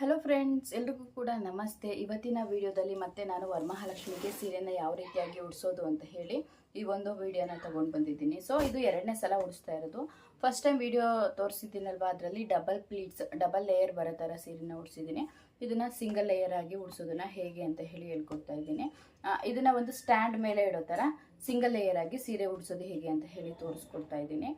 Hello friends ಎಲ್ರಿಗೂ ಕೂಡ ನಮಸ್ತೆ. ಇವತ್ತಿನ ವಿಡಿಯೋದಲ್ಲಿ ಮತ್ತೆ ನಾನು ವರಮಹಾಲಕ್ಷ್ಮಿಗೆ ಸೀರೆನ ಯಾವ ರೀತಿಯಾಗಿ ಉಡಿಸೋದು ಅಂತ ಹೇಳಿ ಈ ಒಂದು ವಿಡಿಯೋನ ತಗೊಂಡು ಬಂದಿದ್ದೀನಿ. ಸೊ ಇದು ಎರಡನೇ ಸಲ ಉಡಿಸ್ತಾ ಇರೋದು. ಫಸ್ಟ್ ಟೈಮ್ ವಿಡಿಯೋ ತೋರಿಸಿದ್ದೀನಲ್ವ? ಅದರಲ್ಲಿ ಡಬಲ್ ಪ್ಲೀಟ್ಸ್ ಡಬಲ್ ಲೇಯರ್ ಬರೋ ಥರ ಸೀರೆನ ಉಡಿಸಿದ್ದೀನಿ. ಇದನ್ನು ಸಿಂಗಲ್ ಲೇಯರ್ ಆಗಿ ಉಡಿಸೋದನ್ನ ಹೇಗೆ ಅಂತ ಹೇಳಿ ಹೇಳ್ಕೊಡ್ತಾ ಇದ್ದೀನಿ. ಇದನ್ನು ಒಂದು ಸ್ಟ್ಯಾಂಡ್ ಮೇಲೆ ಇಡೋ ಥರ ಸಿಂಗಲ್ ಲೇಯರ್ ಆಗಿ ಸೀರೆ ಉಡಿಸೋದು ಹೇಗೆ ಅಂತ ಹೇಳಿ ತೋರಿಸ್ಕೊಡ್ತಾ ಇದ್ದೀನಿ.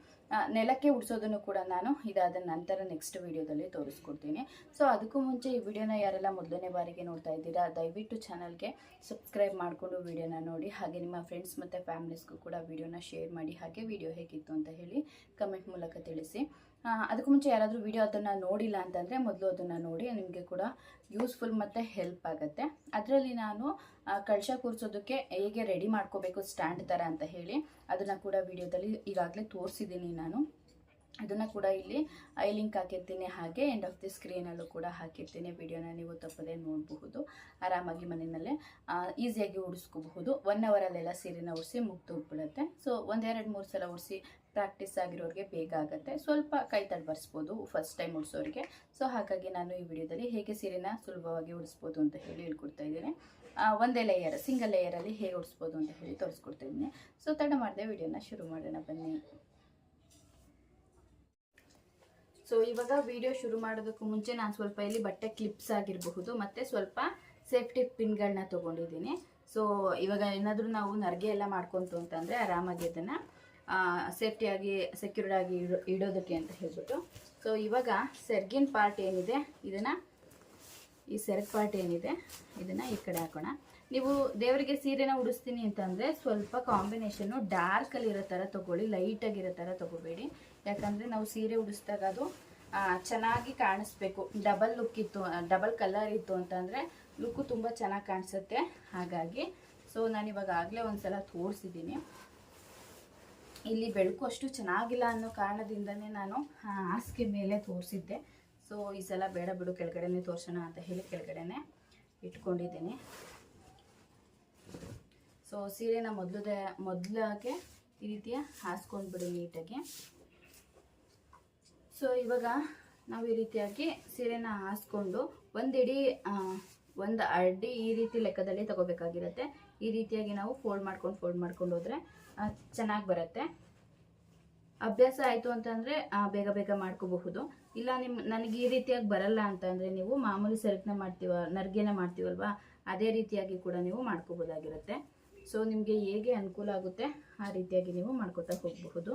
ನೆಲಕ್ಕೆ ಉಡಿಸೋದನ್ನು ಕೂಡ ನಾನು ಇದಾದ ನಂತರ ನೆಕ್ಸ್ಟ್ ವಿಡಿಯೋದಲ್ಲಿ ತೋರಿಸ್ಕೊಡ್ತೀನಿ. ಸೊ ಅದಕ್ಕೂ ಮುಂಚೆ ಈ ವಿಡಿಯೋನ ಯಾರೆಲ್ಲ ಮೊದಲನೇ ಬಾರಿಗೆ ನೋಡ್ತಾ ಇದ್ದೀರಾ, ದಯವಿಟ್ಟು ಚಾನಲ್ಗೆ ಸಬ್ಸ್ಕ್ರೈಬ್ ಮಾಡಿಕೊಂಡು ವಿಡಿಯೋನ ನೋಡಿ. ಹಾಗೆ ನಿಮ್ಮ ಫ್ರೆಂಡ್ಸ್ ಮತ್ತು ಫ್ಯಾಮಿಲೀಸ್ಗೂ ಕೂಡ ವಿಡಿಯೋನ ಶೇರ್ ಮಾಡಿ. ಹಾಗೆ ವಿಡಿಯೋ ಹೇಗಿತ್ತು ಅಂತ ಹೇಳಿ ಕಮೆಂಟ್ ಮೂಲಕ ತಿಳಿಸಿ. ಅದಕ್ಕೂ ಮುಂಚೆ ಯಾರಾದರೂ ವಿಡಿಯೋ ಅದನ್ನು ನೋಡಿಲ್ಲ ಅಂತಂದರೆ ಮೊದಲು ಅದನ್ನು ನೋಡಿ, ನಿಮಗೆ ಕೂಡ ಯೂಸ್ಫುಲ್ ಮತ್ತು ಹೆಲ್ಪ್ ಆಗುತ್ತೆ. ಅದರಲ್ಲಿ ನಾನು ಕಳಶ ಕೂರಿಸೋದಕ್ಕೆ ಹೇಗೆ ರೆಡಿ ಮಾಡ್ಕೋಬೇಕು ಸ್ಟ್ಯಾಂಡ್ ಥರ ಅಂತ ಹೇಳಿ, ಅದನ್ನು ಕೂಡ ವಿಡಿಯೋದಲ್ಲಿ ಈಗಾಗಲೇ ತೋರಿಸಿದ್ದೀನಿ ನಾನು. ಅದನ್ನು ಕೂಡ ಇಲ್ಲಿ ಐ ಲಿಂಕ್ ಹಾಕಿರ್ತೀನಿ. ಹಾಗೆ ಎಂಡ್ ಆಫ್ ದಿ ಸ್ಕ್ರೀನಲ್ಲೂ ಕೂಡ ಹಾಕಿರ್ತೀನಿ ವಿಡಿಯೋನ ನೀವು ತಪ್ಪದೇ ನೋಡಬಹುದು. ಆರಾಮಾಗಿ ಮನೆಯಲ್ಲೇ ಈಸಿಯಾಗಿ ಉಡಿಸ್ಕೋಬಹುದು. ಒನ್ ಅವರಲ್ಲೆಲ್ಲ ಸೀರೆನ ಉಡಿಸಿ ಮುಗ್ದೋಗ್ಬಿಡುತ್ತೆ ಸೊ ಒಂದೆರಡು ಮೂರು ಸಲ ಉಡಿಸಿ ಪ್ರಾಕ್ಟೀಸ್ ಆಗಿರೋರಿಗೆ ಬೇಗ ಆಗುತ್ತೆ. ಸ್ವಲ್ಪ ಕೈ ತಡ್ಬರ್ಸ್ಬೋದು ಫಸ್ಟ್ ಟೈಮ್ ಉಡಿಸೋರಿಗೆ. ಸೊ ಹಾಗಾಗಿ ನಾನು ಈ ವಿಡಿಯೋದಲ್ಲಿ ಹೇಗೆ ಸೀರೆನ ಸುಲಭವಾಗಿ ಉಡಿಸ್ಬೋದು ಅಂತ ಹೇಳಿ ಹೇಳ್ಕೊಡ್ತಾ ಇದ್ದೀನಿ. ಒಂದೇ ಲೇಯರ್ ಸಿಂಗಲ್ ಲೇಯರಲ್ಲಿ ಹೇಗೆ ಉಡಿಸ್ಬೋದು ಅಂತ ಹೇಳಿ ತೋರಿಸ್ಕೊಡ್ತಾ ಇದ್ದೀನಿ. ಸೊ ತಡ ಮಾಡಿದೆ ವಿಡಿಯೋನ ಶುರು ಮಾಡೋಣ. ಬನ್ನಿ. ಸೊ ಇವಾಗ ವಿಡಿಯೋ ಶುರು ಮಾಡೋದಕ್ಕೂ ಮುಂಚೆ ನಾನು ಸ್ವಲ್ಪ ಇಲ್ಲಿ ಬಟ್ಟೆ ಕ್ಲಿಪ್ಸ್ ಆಗಿರಬಹುದು, ಮತ್ತು ಸ್ವಲ್ಪ ಸೇಫ್ಟಿ ಪಿನ್ಗಳನ್ನ ತೊಗೊಂಡಿದ್ದೀನಿ. ಸೊ ಇವಾಗ ಏನಾದರೂ ನಾವು ನರ್ಗೆ ಎಲ್ಲ ಮಾಡ್ಕೊತು ಅಂತಂದರೆ ಆರಾಮಾಗಿ ಅದನ್ನು ಸೇಫ್ಟಿಯಾಗಿ ಸೆಕ್ಯೂರ್ಡ್ ಆಗಿ ಇಡೋ, ಇಡೋದಕ್ಕೆ ಅಂತ ಹೇಳ್ಬಿಟ್ಟು. ಸೊ ಇವಾಗ ಸೆರ್ಗಿನ ಪಾರ್ಟ್ ಏನಿದೆ, ಇದನ್ನು, ಈ ಸೆರಗ್ ಪಾರ್ಟ್ ಏನಿದೆ, ಇದನ್ನು ಈ ಕಡೆ ಹಾಕೋಣ. ನೀವು ದೇವರಿಗೆ ಸೀರೆನ ಉಡಿಸ್ತೀನಿ ಅಂತಂದರೆ ಸ್ವಲ್ಪ ಕಾಂಬಿನೇಷನ್ನು ಡಾರ್ಕಲ್ಲಿರೋ ಥರ ತೊಗೊಳ್ಳಿ ಲೈಟಾಗಿರೋ ಥರ ತೊಗೋಬೇಡಿ. ಯಾಕಂದರೆ ನಾವು ಸೀರೆ ಉಡಿಸಿದಾಗ ಅದು ಚೆನ್ನಾಗಿ ಕಾಣಿಸ್ಬೇಕು. ಡಬಲ್ ಲುಕ್ ಇತ್ತು ಡಬಲ್ ಕಲರ್ ಇತ್ತು ಅಂತಂದರೆ ಲುಕ್ಕು ತುಂಬ ಚೆನ್ನಾಗಿ ಕಾಣಿಸುತ್ತೆ. ಹಾಗಾಗಿ ಸೊ ನಾನು ಆಗಲೇ ಒಂದು ಸಲ ತೋರಿಸಿದ್ದೀನಿ. ಇಲ್ಲಿ ಬೆಳಕು ಅಷ್ಟು ಚೆನ್ನಾಗಿಲ್ಲ ಅನ್ನೋ ಕಾರಣದಿಂದನೇ ನಾನು ಹಾಸಿಗೆ ಮೇಲೆ ತೋರಿಸಿದ್ದೆ. ಸೊ ಈ ಸಲ ಬೇಡ ಬಿಡು, ಕೆಳಗಡೆನೆ ತೋರಿಸೋಣ ಅಂತ ಹೇಳಿ ಕೆಳಗಡೆನೆ ಇಟ್ಕೊಂಡಿದ್ದೀನಿ. ಸೊ ಸೀರೆನ ಮೊದಲದೇ, ಮೊದಲಾಗೆ ಈ ರೀತಿಯ ಹಾಸ್ಕೊಂಡ್ಬಿಡಿ ನೀಟಾಗಿ. ಸೊ ಇವಾಗ ನಾವು ಈ ರೀತಿಯಾಗಿ ಸೀರೆನ ಹಾಸ್ಕೊಂಡು ಒಂದಿಡಿ ಒಂದು ಅಡ್ಡಿ ಈ ರೀತಿ ಲೆಕ್ಕದಲ್ಲಿ ತಗೋಬೇಕಾಗಿರುತ್ತೆ. ಈ ರೀತಿಯಾಗಿ ನಾವು ಫೋಲ್ಡ್ ಮಾಡ್ಕೊಂಡು ಫೋಲ್ಡ್ ಮಾಡ್ಕೊಂಡು ಹೋದರೆ ಚೆನ್ನಾಗಿ ಬರುತ್ತೆ. ಅಭ್ಯಾಸ ಆಯಿತು ಅಂತಂದರೆ ಬೇಗ ಬೇಗ ಮಾಡ್ಕೋಬಹುದು. ಇಲ್ಲ ನಿಮ್ಮ ನನಗೆ ಈ ರೀತಿಯಾಗಿ ಬರಲ್ಲ ಅಂತಂದರೆ ನೀವು ಮಾಮೂಲಿ ಸೆರಕ್ನ ಮಾಡ್ತೀವ, ನರ್ಗೆನ ಮಾಡ್ತೀವಲ್ವಾ, ಅದೇ ರೀತಿಯಾಗಿ ಕೂಡ ನೀವು ಮಾಡ್ಕೋಬೋದಾಗಿರುತ್ತೆ ಸೊ ನಿಮಗೆ ಹೇಗೆ ಅನುಕೂಲ ಆಗುತ್ತೆ, ಆ ರೀತಿಯಾಗಿ ನೀವು ಮಾಡ್ಕೋತಾ ಹೋಗಬಹುದು.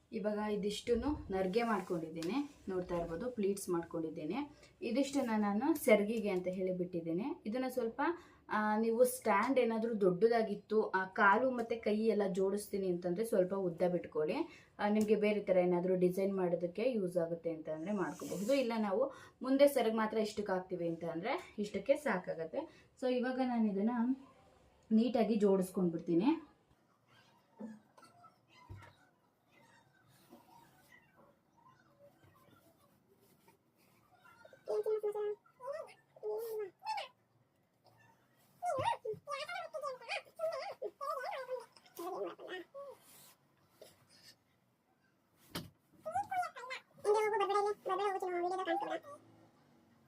ಇವಾಗ ಇದಿಷ್ಟು ನರ್ಗೆ ಮಾಡ್ಕೊಂಡಿದ್ದೇನೆ. ನೋಡ್ತಾ ಇರ್ಬೋದು ಪ್ಲೀಟ್ಸ್ ಮಾಡ್ಕೊಂಡಿದ್ದೇನೆ. ಇದಿಷ್ಟನ್ನ ನಾನು ಸೆರ್ಗಿಗೆ ಅಂತ ಹೇಳಿ ಬಿಟ್ಟಿದ್ದೇನೆ. ಇದನ್ನು ಸ್ವಲ್ಪ ನೀವು ಸ್ಟ್ಯಾಂಡ್ ಏನಾದರೂ ದೊಡ್ಡದಾಗಿತ್ತು, ಆ, ಕಾಲು ಮತ್ತು ಕೈ ಎಲ್ಲ ಜೋಡಿಸ್ತೀನಿ ಅಂತಂದರೆ ಸ್ವಲ್ಪ ಉದ್ದ ಬಿಟ್ಕೊಳ್ಳಿ. ನಿಮಗೆ ಬೇರೆ ಥರ ಏನಾದರೂ ಡಿಸೈನ್ ಮಾಡೋದಕ್ಕೆ ಯೂಸ್ ಆಗುತ್ತೆ ಅಂತ ಅಂದರೆ ಮಾಡ್ಕೋಬಹುದು. ಇಲ್ಲ ನಾವು ಮುಂದೆ ಸೆರಗ್ ಮಾತ್ರ ಇಷ್ಟಕ್ಕೆ ಹಾಕ್ತೀವಿ ಅಂತ ಇಷ್ಟಕ್ಕೆ ಸಾಕಾಗುತ್ತೆ. ಸೊ ಇವಾಗ ನಾನು ಇದನ್ನು ನೀಟಾಗಿ ಜೋಡಿಸ್ಕೊಂಡ್ಬಿಡ್ತೀನಿ. ಏನ್ ಚಿನ್ನ ಸಮಾಚಾರ ಏನಿಲ್ವಾ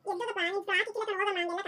ಎದ್ದದಪ್ಪ ನೀನ್ ಫ್ರಾಕ್ ಇಕ್ಕಿಲ್ಲ ಹೋಗಮ್ಮ ಹಂಗೆಲ್ಲ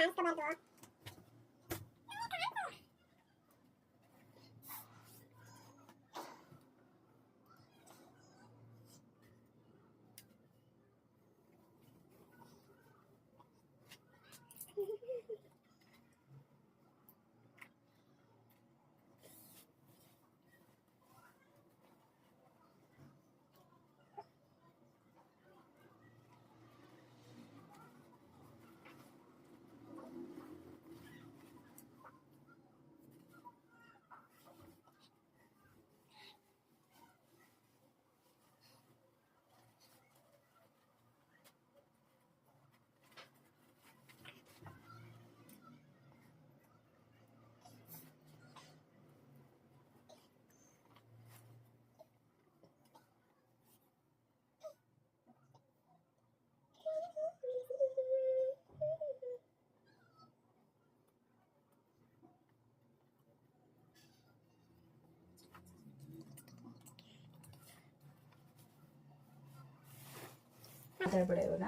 ಮಾತಾಡ್ಬೇಡ ಇವಾಗ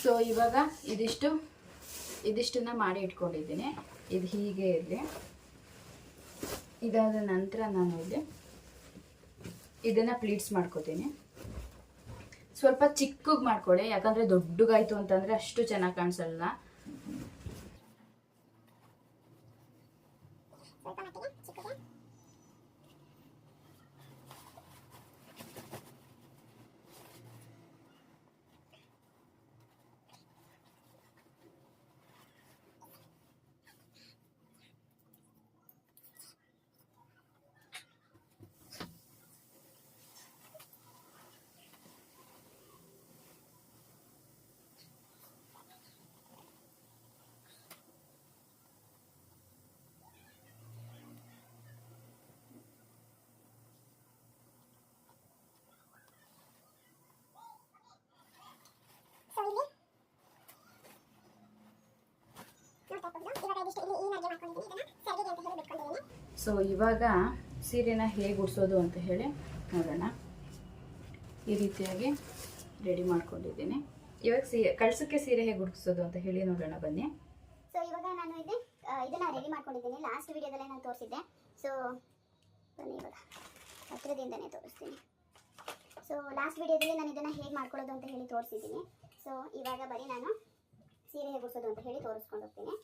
ಸೊ ಇವಾಗ ಇದಿಷ್ಟು, ಇದಿಷ್ಟನ್ನ ಮಾಡಿ ಇಟ್ಕೊಂಡಿದ್ದೀನಿ. ಇದು ಹೀಗೆ ಇರಲಿ. ಇದಾದ ನಂತರ ನಾನು ಇಲ್ಲಿ ಇದನ್ನು ಪ್ಲೀಟ್ಸ್ ಮಾಡ್ಕೋತೀನಿ. ಸ್ವಲ್ಪ ಚಿಕ್ಕಗೆ ಮಾಡ್ಕೊಳ್ಳಿ, ಯಾಕಂದರೆ ದೊಡ್ಡಗಾಯಿತು ಅಂತಂದರೆ ಅಷ್ಟು ಚೆನ್ನಾಗಿ ಕಾಣಿಸಲ್ಲ ಸ್ವಲ್ಪ ಮಟ್ಟಿಗೆ ಚಿಕ್ಕಗೆ ಸೊ ಇಲ್ಲಿ ನೋಡ್ತಾ ಇರ್ಬೋದು ಇವಾಗ ಇದಿಷ್ಟು ಇಲ್ಲಿ ಈ ನಗೆ ಮಾಡ್ಕೊಂಡಿದ್ದೀನಿ ಇದನ್ನ ಸರಿಗೆ ಅಂತ ಹೇಳಿ ಬಿಟ್ಕೊಂಡಿದ್ದೀನಿ ಸೊ ಇವಾಗ ಸೀರೆನ ಹೇಗೆ ಗುಡಿಸೋದು ಅಂತ ಹೇಳಿ ನೋಡೋಣ. ಈ ರೀತಿಯಾಗಿ ರೆಡಿ ಮಾಡ್ಕೊಂಡಿದ್ದೀನಿ. ಇವಾಗ ಸೀರೆ ಕಳ್ಸಕ್ಕೆ ಸೀರೆ ಹೇಗೆ ಗುಡಿಸೋದು ಅಂತ ಹೇಳಿ ನೋಡೋಣ ಬನ್ನಿ. ಸೊ ಇವಾಗ ನಾನು ಇದೆ ಇದನ್ನ ರೆಡಿ ಮಾಡ್ಕೊಂಡಿದ್ದೀನಿ. ಲಾಸ್ಟ್ ವಿಡಿಯೋದಲ್ಲೇ ನಾನು ತೋರಿಸಿದ್ದೆ. ಸೊ ಬನ್ನಿ ಇವಾಗ. ಹತ್ತಿರದಿಂದನೇ ತೋರಿಸ್ತೀನಿ. ಸೊ ಲಾಸ್ಟ್ ವಿಡಿಯೋದಲ್ಲಿ ನಾನು ಇದನ್ನು ಹೇಗೆ ಮಾಡ್ಕೊಳ್ಳೋದು ಅಂತ ಹೇಳಿ ತೋರಿಸಿದ್ದೀನಿ. ಸೊ ಇವಾಗ ಬರೀ ನಾನು ಸೀರೆ ಹೇಗೆ ಉಡಿಸೋದು ಅಂತ ಹೇಳಿ ತೋರಿಸ್ಕೊಂಡು ಹೋಗ್ತೀನಿ.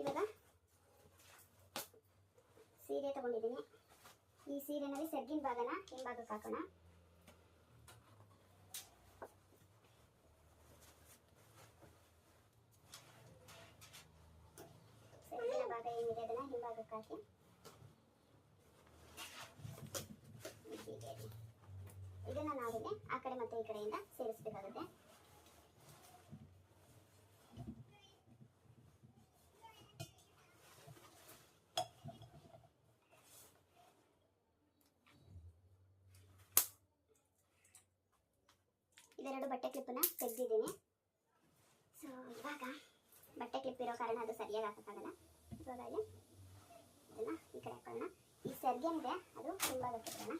ಇವಾಗ ಸೀರೆ ತಗೊಂಡಿದ್ದೀನಿ. ಈ ಸೀರೆನಲ್ಲಿ ಸೆಡ್ಗಿನ ಭಾಗನ ಹಿಂಭಾಗಕ್ಕೆ ಹಾಕೋಣ. ಸೆಡ್ಗಿನ ಭಾಗ ಏನಿದೆ ಅದನ್ನ ಹಾಕಿ. ಇದನ್ನ ನಾವಿಲ್ಲಿ ಆ ಕಡೆ ಮತ್ತೆ ಈ ಕಡೆಯಿಂದ ಸೇರಿಸಬೇಕಾಗುತ್ತೆ ಇದೆರಡು ಬಟ್ಟೆ ಕ್ಲಿಪ್ನ ತೆಗೆದಿದ್ದೀನಿ. ಸೊ ಇವಾಗ ಬಟ್ಟೆ ಕ್ಲಿಪ್ ಇರೋ ಕಾರಣ ಅದು ಸರಿಯಾಗಿ ಹಾಕೋಕ್ಕಾಗಲ್ಲ. ಸೊ ಹಾಗಾಗಿ ಇದನ್ನ ಈ ಕಡೆ ಹಾಕೋಣ. ಈ ಸೆರ್ಗೇನಿದೆ ಅದು ತುಂಬ ಇಡೋಣ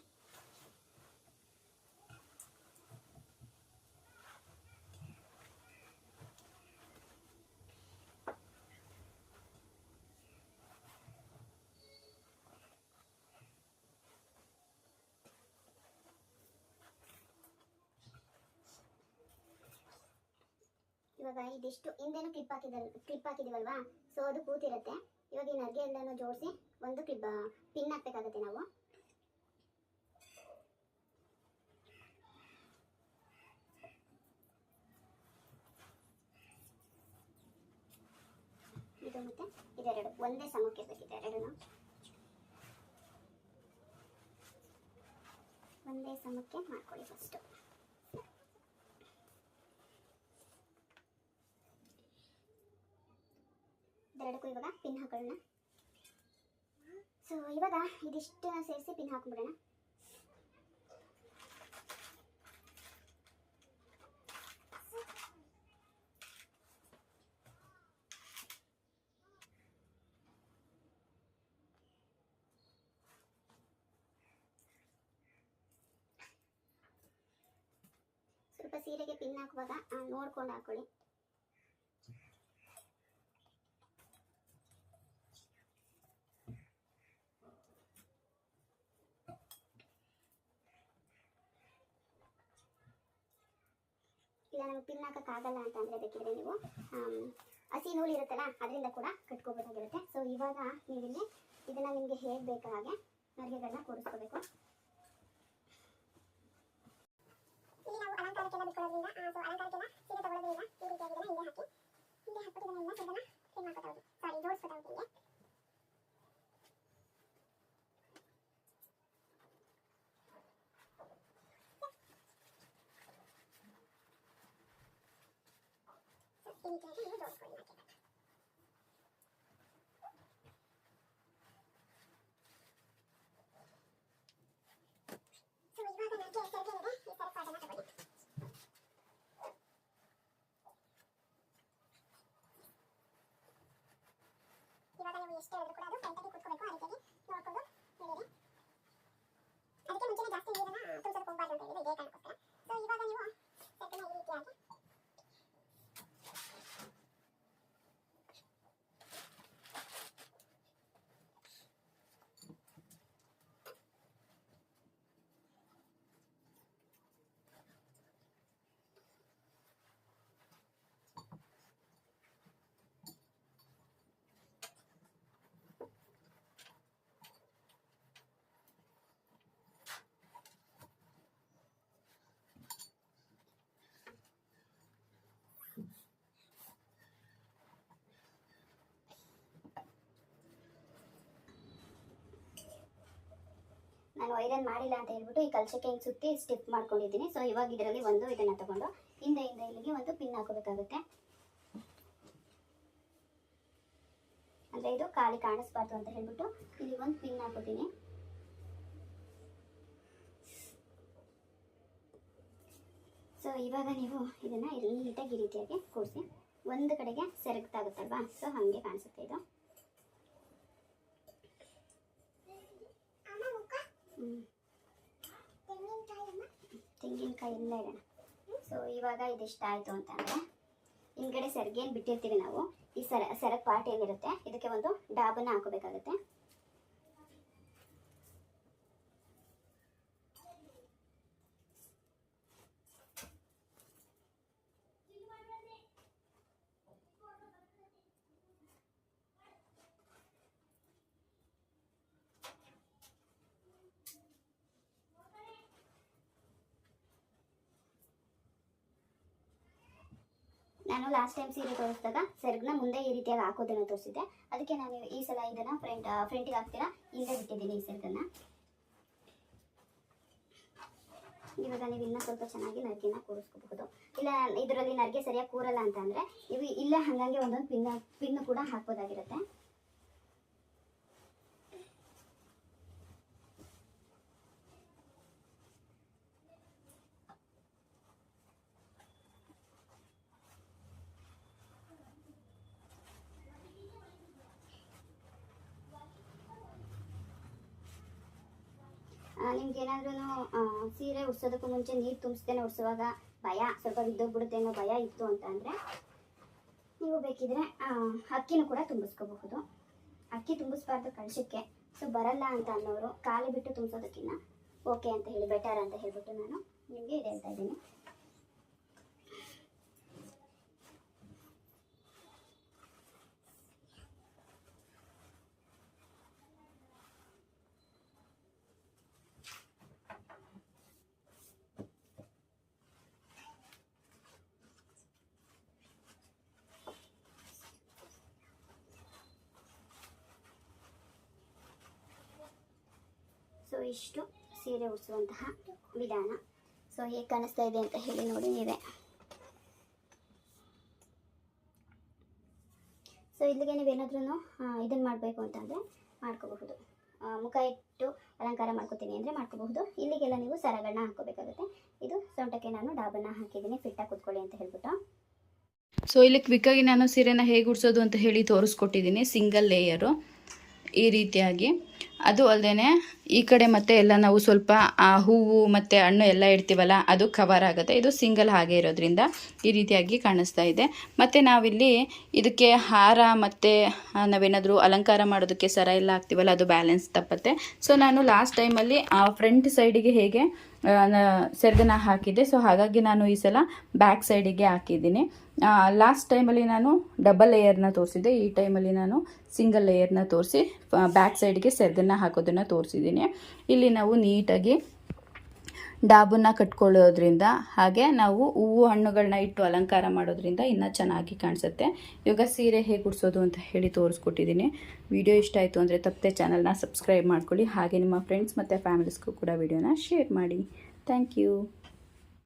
ಇವಾಗ ಇದಿಷ್ಟು ಹಿಂದೆನೂ ಕ್ಲಿಪ್ ಹಾಕಿದಲ್ ಕ್ಲಿಪ್ ಹಾಕಿದೀವಲ್ವಾ? ಸೊ ಅದು ಕೂತಿರುತ್ತೆ. ಇವಾಗ ಈ ನರ್ಗೆ ಎಲ್ಲನೂ ಜೋಡಿಸಿ ಒಂದು ಕ್ಲಿಪ್ ಪಿನ್ ಹಾಕ್ಬೇಕಾಗತ್ತೆ ನಾವು. ಇದು ಮತ್ತೆ ಇದೆರಡು. ಒಂದೇ ಸಮಕ್ಕೆ ಬೇಕಿದೆ ಒಂದೇ ಸಮಕ್ಕೆ ಮಾಡ್ಕೊಳ್ಳಿ ಫಸ್ಟು ಇದೆರಡಕ್ಕೂ ಇವಾಗ ಪಿನ್ ಹಾಕೊಳ್ಳೋಣ. ಸೊ ಇವಾಗ ಇದಿಷ್ಟು ಸೇರಿಸಿ ಪಿನ್ ಹಾಕೊಂಡ್ಬಿಡೋಣ. ಸ್ವಲ್ಪ ಸೀರೆಗೆ ಪಿನ್ ಹಾಕುವಾಗ ನೋಡ್ಕೊಂಡು ಹಾಕೊಳ್ಳಿ. ಹಾಕೋಕ್ಕಾಗಲ್ಲ ಅಂತಂದರೆ ಬೇಕಿದ್ರೆ ನೀವು ಹಸಿ ನೂಲು ಇರುತ್ತಲ್ಲ, ಅದರಿಂದ ಕೂಡ ಕಟ್ಕೋಬೇಕಾಗಿರುತ್ತೆ ಸೊ ಇವಾಗ ನೀವಿಲ್ಲಿ ಇದನ್ನು ನಿಮಗೆ ಹೇಗೆ ಬೇಕ ಹಾಗೆ ನರಿಗೆಗಳನ್ನ ಕೂಡಿಸ್ಕೋಬೇಕು ಅಲಂಕಾರಕ್ಕೆಲ್ಲ ಸೀರೆ ತಗೊಳ್ಳೋದ್ರಿಂದ ಹಿಂದೆ ಹಾಕಿ, ಹಿಂದೆ ಸಾರಿ ಜೋಡಿಸ್ಕೊತಾ ಹೋಗಿ ಹಿಂಗೆ ಸೊ ಈ ರೀತಿಯಾಗಿ ನೀವು ಜೋಡಿಸ್ಕೊಳ್ಳಿ ಹಾಕಿ ಸೊ ಇವಾಗ ನನಗೆ ಸೆರಗೇನಿದೆ ಈ ಸೆರಗು ಪಾಟನ್ನ ತಗೊಳ್ಳಿ ಇವಾಗ ನೀವು ಎಷ್ಟು ಹೇಳಿದ್ರು ಕೂಡ ಅದು ಕರೆಕ್ಟಾಗಿ ಕುತ್ಕೋಬೇಕು ಆ ರೀತಿಯಾಗಿ ನೋಡ್ಕೊಂಡು ನಾನು ಐರನ್ ಮಾಡಿಲ್ಲ ಅಂತ ಹೇಳ್ಬಿಟ್ಟು ಈ ಕಲ್ಚಕ್ಕೆ ಹಿಂಗೆ ಸುತ್ತಿ ಸ್ಟಿಪ್ ಮಾಡ್ಕೊಂಡಿದ್ದೀನಿ. ಸೊ ಇವಾಗ ಇದರಲ್ಲಿ ಒಂದು ಇದನ್ನು ತಗೊಂಡು ಹಿಂದೆ ಹಿಂದೆ ಇಲ್ಲಿಗೆ ಒಂದು ಪಿನ್ ಹಾಕೋಬೇಕಾಗುತ್ತೆ. ಅಂದರೆ ಇದು ಖಾಲಿ ಕಾಣಿಸ್ಬಾರ್ದು ಅಂತ ಹೇಳ್ಬಿಟ್ಟು ಇಲ್ಲಿ ಒಂದು ಪಿನ್ ಹಾಕೋತೀನಿ ಸೊ ಇವಾಗ ನೀವು ಇದನ್ನು ನೀಟಾಗಿ ಈ ರೀತಿಯಾಗಿ ಕೂರಿಸಿ. ಒಂದು ಕಡೆಗೆ ಸೆರಗ್ತಾಗುತ್ತಲ್ವಾ ಸೊ ಹಾಗೆ ಕಾಣಿಸುತ್ತೆ ಇದು. ತೆಂಗಿನಕಾಯಿ ಎಲ್ಲ ಇಡೋಣ ಸೊ ಇವಾಗ ಇದಿಷ್ಟ ಆಯಿತು ಅಂತಂದರೆ, ಹಿಂದ್ಗಡೆ ಸೆರಗೇನು ಬಿಟ್ಟಿರ್ತೀವಿ ನಾವು, ಈ ಸರ ಸೆರಗ್ ಪಾರ್ಟ್ ಏನಿರುತ್ತೆ, ಇದಕ್ಕೆ ಒಂದು ಡಾಬನ್ನು ಹಾಕೋಬೇಕಾಗುತ್ತೆ. ನಾನು ಲಾಸ್ಟ್ ಟೈಮ್ ಸೀರೆ ತೋರಿಸಿದಾಗ ಸೆರ್ಗ್ನ ಮುಂದೆ ಈ ರೀತಿಯಾಗಿ ಹಾಕೋದನ್ನು ತೋರಿಸಿದ್ದೆ. ಅದಕ್ಕೆ ನಾನು ಈ ಸಲ ಇದನ್ನು ಫ್ರಂಟ್ ಫ್ರಂಟಿಗೆ ಹಾಕ್ತೀರಾ? ಹಿಂದೆ ಬಿಟ್ಟಿದ್ದೀನಿ ಈ ಸರ್ಗನ್ನ. ಇವಾಗ ನೀವು ಇನ್ನೂ ಸ್ವಲ್ಪ ಚೆನ್ನಾಗಿ ನರ್ಗೆನ ಕೂರಿಸ್ಕೋಬಹುದು. ಇಲ್ಲ, ಇದರಲ್ಲಿ ನರ್ಗೆ ಸರಿಯಾಗಿ ಕೂರಲ್ಲ ಅಂತ ಅಂದರೆ ಇವು ಇಲ್ಲೇ ಹಾಗಾಗಿ ಒಂದೊಂದು ಪಿನ್ ಪಿನ್ ಕೂಡ ಹಾಕ್ಬೋದಾಗಿರುತ್ತೆ. ನಿಮ್ಗೇನಾದ್ರೂ ಸೀರೆ ಉಡ್ಸೋದಕ್ಕೂ ಮುಂಚೆ ನೀರು ತುಂಬಿಸ್ತೇನೆ ಉಡ್ಸುವಾಗ ಭಯ, ಸ್ವಲ್ಪ ಬಿದ್ದೋಗ್ಬಿಡುತ್ತೆ ಅನ್ನೋ ಭಯ ಇತ್ತು ಅಂತ ಅಂದರೆ, ನೀವು ಬೇಕಿದ್ರೆ ಅಕ್ಕಿನೂ ಕೂಡ ತುಂಬಿಸ್ಕೋಬಹುದು. ಅಕ್ಕಿ ತುಂಬಿಸ್ಬಾರ್ದು ಕಳಶಕ್ಕೆ ಸೊ ಬರಲ್ಲ ಅಂತ ಅನ್ನೋರು ಖಾಲಿ ಬಿಟ್ಟು ತುಂಬಿಸೋದಕ್ಕಿಂತ ಓಕೆ ಅಂತ ಹೇಳಿ ಬೆಟರ್ ಅಂತ ಹೇಳಿಬಿಟ್ಟು ನಾನು ನಿಮಗೆ ಇದು ಹೇಳ್ತಾ ಇದ್ದೀನಿ. ಇಷ್ಟು ಸೀರೆ ಉಡಿಸುವಂತಹ ವಿಧಾನ. ಸೊ ಹೇಗೆ ಕಾಣಿಸ್ತಾ ಇದೆ ಅಂತ ಹೇಳಿ ನೋಡಿ ನೀವೇ. ಸೊ ಇಲ್ಲಿಗೆ ನೀವೇನಾದ್ರೂ ಇದನ್ನು ಮಾಡಬೇಕು ಅಂತಂದರೆ ಮಾಡ್ಕೋಬಹುದು. ಮುಖ ಇಟ್ಟು ಅಲಂಕಾರ ಮಾಡ್ಕೋತೀನಿ ಅಂದರೆ ಮಾಡ್ಕೋಬಹುದು. ಇಲ್ಲಿಗೆಲ್ಲ ನೀವು ಸರಗಳನ್ನ ಹಾಕೋಬೇಕಾಗುತ್ತೆ ಇದು ಸೊಂಟಕ್ಕೆ ನಾನು ಡಾಬನ್ನ ಹಾಕಿದ್ದೀನಿ. ಫಿಟ್ಟಾಗಿ ಕೂತ್ಕೊಳ್ಳಿ ಅಂತ ಹೇಳ್ಬಿಟ್ಟು. ಸೊ ಇಲ್ಲಿ ಕ್ವಿಕ್ಕಾಗಿ ನಾನು ಸೀರೆನ ಹೇಗೆ ಉಡಿಸೋದು ಅಂತ ಹೇಳಿ ತೋರಿಸ್ಕೊಟ್ಟಿದ್ದೀನಿ. ಸಿಂಗಲ್ ಲೇಯರು ಈ ರೀತಿಯಾಗಿ. ಅದು ಅಲ್ಲದೆ ಈ ಕಡೆ ಮತ್ತೆ ಎಲ್ಲ ನಾವು ಸ್ವಲ್ಪ, ಆ ಹೂವು ಮತ್ತು ಹಣ್ಣು ಎಲ್ಲ ಇಡ್ತೀವಲ್ಲ, ಅದು ಕವರ್ ಆಗುತ್ತೆ. ಇದು ಸಿಂಗಲ್ ಹಾಗೆ ಇರೋದ್ರಿಂದ ಈ ರೀತಿಯಾಗಿ ಕಾಣಿಸ್ತಾ ಇದೆ. ಮತ್ತು ನಾವಿಲ್ಲಿ ಇದಕ್ಕೆ ಹಾರ ಮತ್ತು ನಾವೇನಾದರೂ ಅಲಂಕಾರ ಮಾಡೋದಕ್ಕೆ ಸರ ಎಲ್ಲ ಹಾಕ್ತೀವಲ್ಲ, ಅದು ಬ್ಯಾಲೆನ್ಸ್ ತಪ್ಪತ್ತೆ. ಸೊ ನಾನು ಲಾಸ್ಟ್ ಟೈಮಲ್ಲಿ ಆ ಫ್ರಂಟ್ ಸೈಡಿಗೆ ಹೇಗೆ ಸೆರಗನ್ನ ಹಾಕಿದ್ದೆ. ಸೊ ಹಾಗಾಗಿ ನಾನು ಈ ಸಲ ಬ್ಯಾಕ್ ಸೈಡಿಗೆ ಹಾಕಿದ್ದೀನಿ. ಲಾಸ್ಟ್ ಟೈಮಲ್ಲಿ ನಾನು ಡಬಲ್ ಲೇಯರ್ನ ತೋರಿಸಿದ್ದೆ. ಈ ಟೈಮಲ್ಲಿ ನಾನು ಸಿಂಗಲ್ ಲೇಯರ್ನ ತೋರಿಸಿ ಬ್ಯಾಕ್ ಸೈಡ್ಗೆ ಸೆರಗನ್ನ ಹಾಕೋದನ್ನು ಇಲ್ಲಿ ನಾವು ನೀಟಾಗಿ ಡಾಬನ್ನ ಕಟ್ಕೊಳ್ಳೋದ್ರಿಂದ ಹಾಗೆ ನಾವು ಹೂವು ಹಣ್ಣುಗಳನ್ನ ಇಟ್ಟು ಅಲಂಕಾರ ಮಾಡೋದ್ರಿಂದ ಇನ್ನೂ ಚೆನ್ನಾಗಿ ಕಾಣಿಸುತ್ತೆ. ಇವಾಗ ಸೀರೆ ಹೇಗೆ ಉಡಿಸೋದು ಅಂತ ಹೇಳಿ ತೋರಿಸ್ಕೊಟ್ಟಿದ್ದೀನಿ. ವಿಡಿಯೋ ಇಷ್ಟ ಆಯಿತು ಅಂದರೆ ತಪ್ಪದೆ ಚಾನಲ್ನ ಸಬ್ಸ್ಕ್ರೈಬ್ ಮಾಡ್ಕೊಳ್ಳಿ. ಹಾಗೆ ನಿಮ್ಮ ಫ್ರೆಂಡ್ಸ್ ಮತ್ತು ಫ್ಯಾಮಿಲೀಸ್ಗೂ ಕೂಡ ವಿಡಿಯೋನ ಶೇರ್ ಮಾಡಿ. Thank you